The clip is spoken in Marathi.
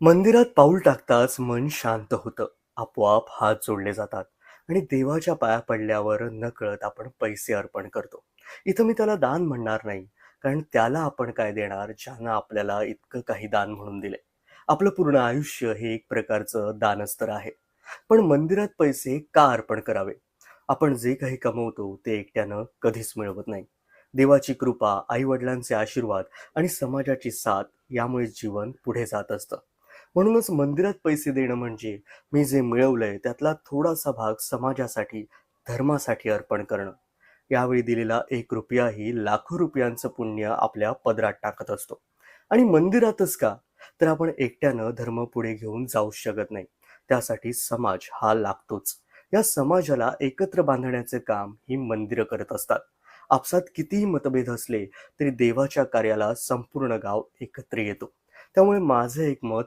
मंदिरात पाऊल टाकताच मन शांत होतं. आपोआप हात जोडले जातात आणि देवाच्या पाया पडल्यावर नकळत आपण पैसे अर्पण करतो. इथं मी त्याला दान म्हणणार नाही कारण त्याला आपण काय देणार ज्यानं आपल्याला इतकं काही दान म्हणून दिले. आपलं पूर्ण आयुष्य हे एक प्रकारचं दानच तर आहे. पण मंदिरात पैसे का अर्पण करावे? आपण जे काही कमवतो ते एकट्यानं कधीच मिळवत नाही. देवाची कृपा आईवडिलांचे आशीर्वाद आणि समाजाची साथ यामुळे जीवन पुढे जात असतं. म्हणूनच मंदिरात पैसे देणं म्हणजे मी जे मिळवलंय त्यातला थोडासा भाग समाजासाठी धर्मासाठी अर्पण करणं. यावेळी दिलेला एक रुपयाही लाखो रुपयांचं पुण्य आपल्या पदरात टाकत असतो. आणि मंदिरातच का? तर आपण एकट्यानं धर्म पुढे घेऊन जाऊ शकत नाही. त्यासाठी समाज हा लागतोच. या समाजाला एकत्र बांधण्याचे काम ही मंदिरं करत असतात. आपसात कितीही मतभेद असले तरी देवाच्या कार्याला संपूर्ण गाव एकत्र येतो. त्यामुळे माझं एक मत